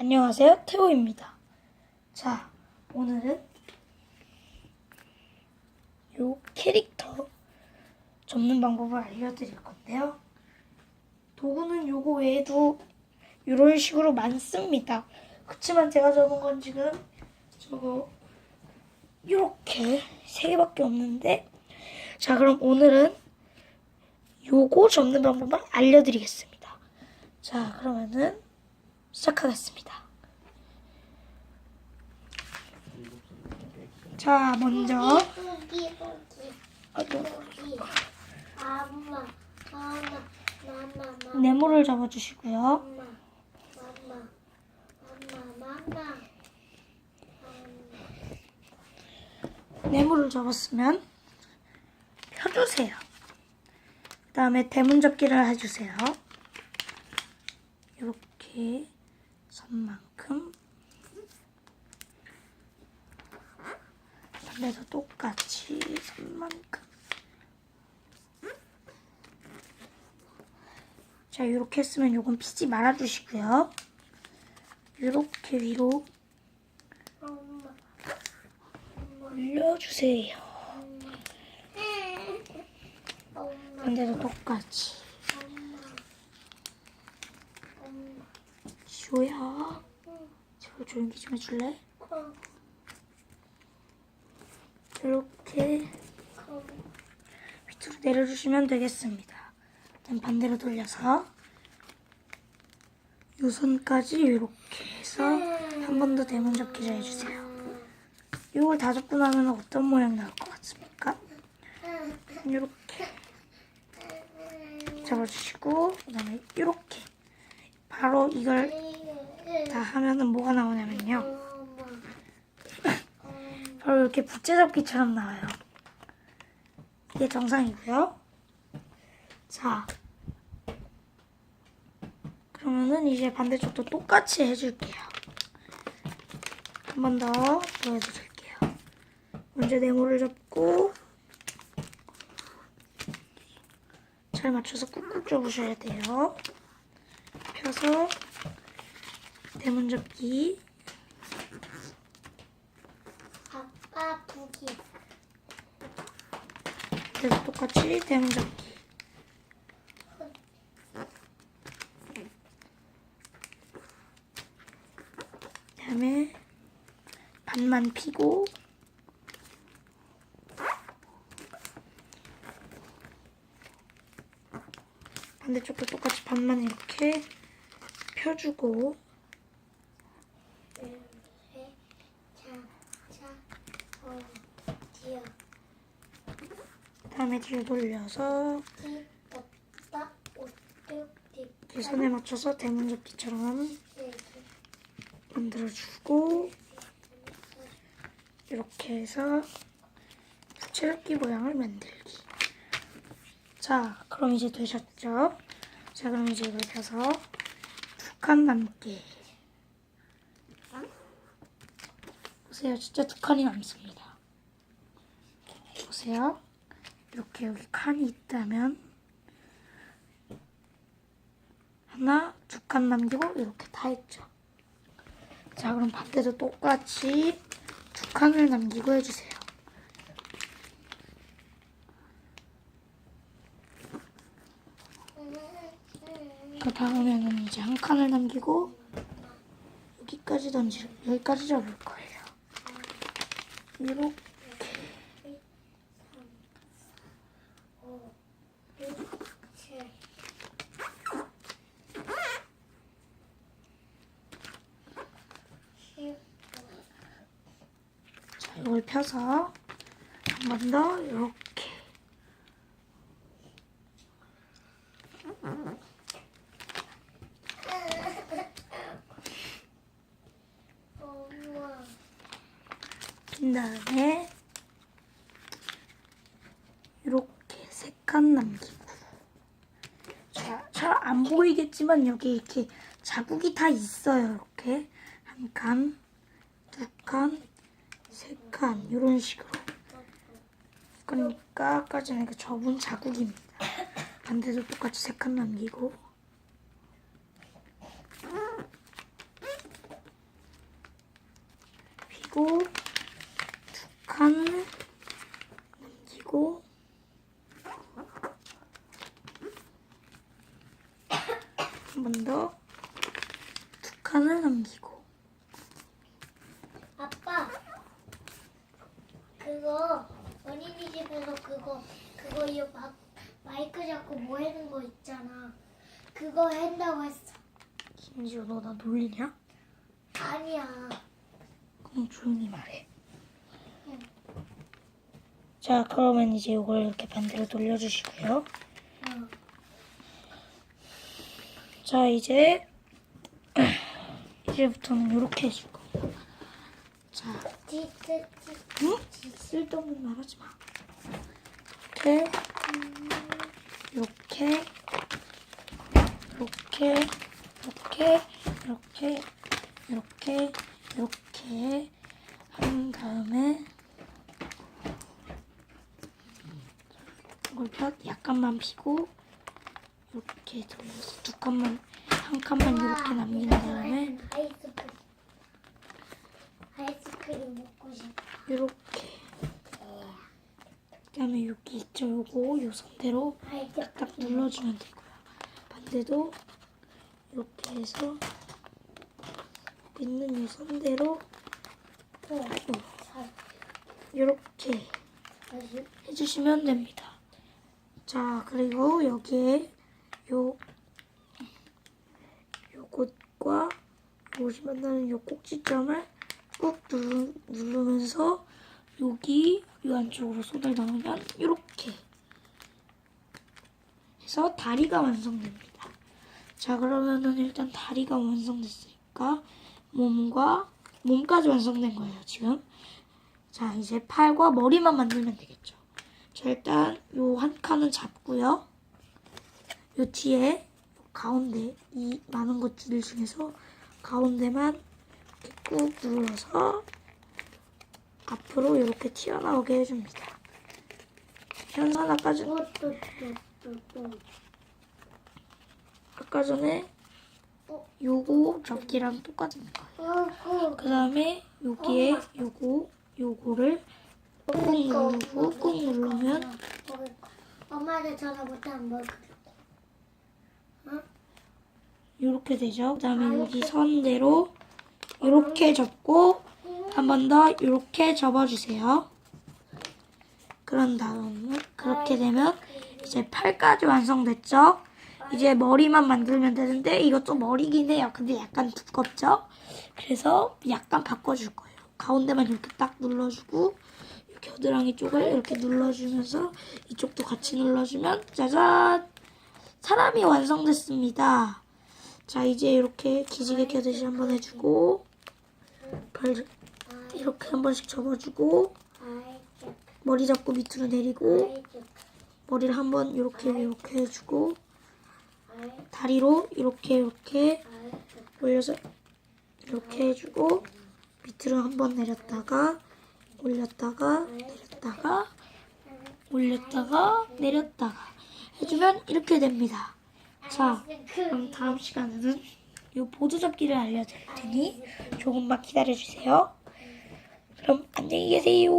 안녕하세요, 태호입니다. 자, 오늘은 요 캐릭터 접는 방법을 알려드릴 건데요. 도구는 요거 외에도 이런 식으로 많습니다. 그렇지만 제가 접은 건 지금 저거 이렇게 세 개밖에 없는데 자 그럼 오늘은 요거 접는 방법을 알려드리겠습니다. 자 그러면은 시작하겠습니다. 자 먼저 아, 또 엄마 엄마 네모를. 엄마 마마 네모를 접었으면 펴주세요. 그 다음에 대문 접기를 해주세요. 이렇게 선만큼 반대도 똑같이 선만큼 자 이렇게 했으면 요건 피지 말아주시고요. 이렇게 위로 올려주세요. 반대도 똑같이 엄마 엄마 지호야 지호 조용히 좀 해줄래? 콩 이렇게 콩 밑으로 내려주시면 되겠습니다. 일단 반대로 돌려서 요 선까지 이렇게 해서 한 번 더 대문 접기를 해주세요. 이걸 다 접고 나면 어떤 모양 나올 것 같습니까? 이렇게 접어주시고 그다음에 이렇게 바로 이걸 다 하면은 뭐가 나오냐면요. 엄마 바로 이렇게 부채잡기처럼 나와요. 이게 정상이고요. 자, 그러면은 이제 반대쪽도 똑같이 해줄게요. 한 번 더 보여드릴게요. 먼저 네모를 접고 잘 맞춰서 꾹꾹 접으셔야 돼요. 펴서 대문 접기. 아빠 부기. 그래서 똑같이 대문 접기. 그다음에 반만 피고. 반대쪽도 똑같이 반만 이렇게 펴주고 자자 어 지어 뒤로 돌려서 선에 맞춰서 대문 접기처럼 띠 만들어주고 이렇게 해서 부채잡기 모양을 만들기. 자 그럼 이제 되셨죠? 자 그럼 이제 이걸 펴서 두 칸 남게 보세요. 진짜 두 칸이 남습니다. 보세요 이렇게 여기 칸이 있다면 하나 두 칸 남기고 이렇게 다 했죠 자, 그럼 반대도 똑같이 두 칸을 남기고 해주세요. 그 다음에는 이제 한 칸을 남기고 여기까지 던지 여기까지 잡을 거예요. 이렇게 자, 이걸 펴서 한 번 더 이렇게. 핀 다음에 이렇게 세칸 남기고. 자, 잘 안 보이겠지만 여기 이렇게 자국이 다 있어요. 이렇게. 한 칸, 두 칸, 세칸 이런 식으로. 그러니까 아까 전에 그 접은 자국입니다. 반대도 똑같이 세 칸 남기고 칸을 남기고 아빠 그거 어린이 집에서 그거 그거 이 마, 마이크 잡고 뭐 하는 거 있잖아. 그거 한다고 했어. 김지호 너 나 놀리냐? 아니야. 그럼 조용히 말해. 응. 자, 그러면 이제 이걸 이렇게 반대로 돌려주시고요. 어. 자, 이제 이제부터는 이렇게 디. 응? 쓸데없는 말 하지 마. 이렇게, 이렇게, 이렇게, 이렇게, 이렇게, 이렇게, 이렇게 한 다음에 이걸 펴 약간만 피고 이렇게 돌려서 두 칸만 한 칸만 이렇게 남긴 다음에 아이스크림. 먹고 싶어. 이렇게 그다음에 여기 있죠 요거 요 선대로 딱 아이스크림. 눌러주면 되고요 반대도 이렇게 해서 있는 이 선대로 이렇게. 해주시면 됩니다. 자, 그리고 여기에 요, 요곳과 요것이 만나는 요 꼭지점을 꾹 누르, 누르면서 여기 요 안쪽으로 넣으면 이렇게 해서 다리가 완성됩니다. 자, 그러면은 일단 다리가 완성됐으니까 몸과 몸까지 완성된 거예요, 지금. 자, 이제 팔과 머리만 만들면 되겠죠. 자, 일단 요 한 칸은 잡고요. 요 뒤에 요 가운데 이 많은 것들 중에서 가운데만 꾹 눌러서 앞으로 이렇게 튀어나오게 해줍니다. 현선 아까 전, 아까 전에 요거 접기랑 똑같은 거예요. 또. 그 다음에 여기에 요거 요거를 꾹 누르고 꾹 누르면. 엄마한테 전화 못하면 거. 이렇게 되죠. 그다음에 여기 선대로 이렇게 접고 한 번 더 이렇게 접어주세요. 그런 다음에 그렇게 되면 이제 팔까지 완성됐죠. 이제 머리만 만들면 되는데 이것도 머리긴 해요. 근데 약간 두껍죠. 그래서 약간 바꿔줄 거예요. 가운데만 이렇게 딱 눌러주고 이 겨드랑이 쪽을 이렇게 눌러주면서 이쪽도 같이 눌러주면 짜잔 사람이 완성됐습니다. 자 이제 이렇게 기지개 켜듯이 한번 해주고 발 이렇게 한 번씩 접어주고. 머리 잡고 밑으로 내리고. 머리를 한 번 이렇게 이렇게 해주고. 다리로 이렇게 이렇게. 올려서 이렇게 해주고 밑으로 한 번 내렸다가 올렸다가 내렸다가 올렸다가 내렸다가 해주면 이렇게 됩니다. 자, 그럼 다음 시간에는 이 보조 접기를 알려드릴 테니 조금만 기다려주세요. 그럼 안녕히 계세요.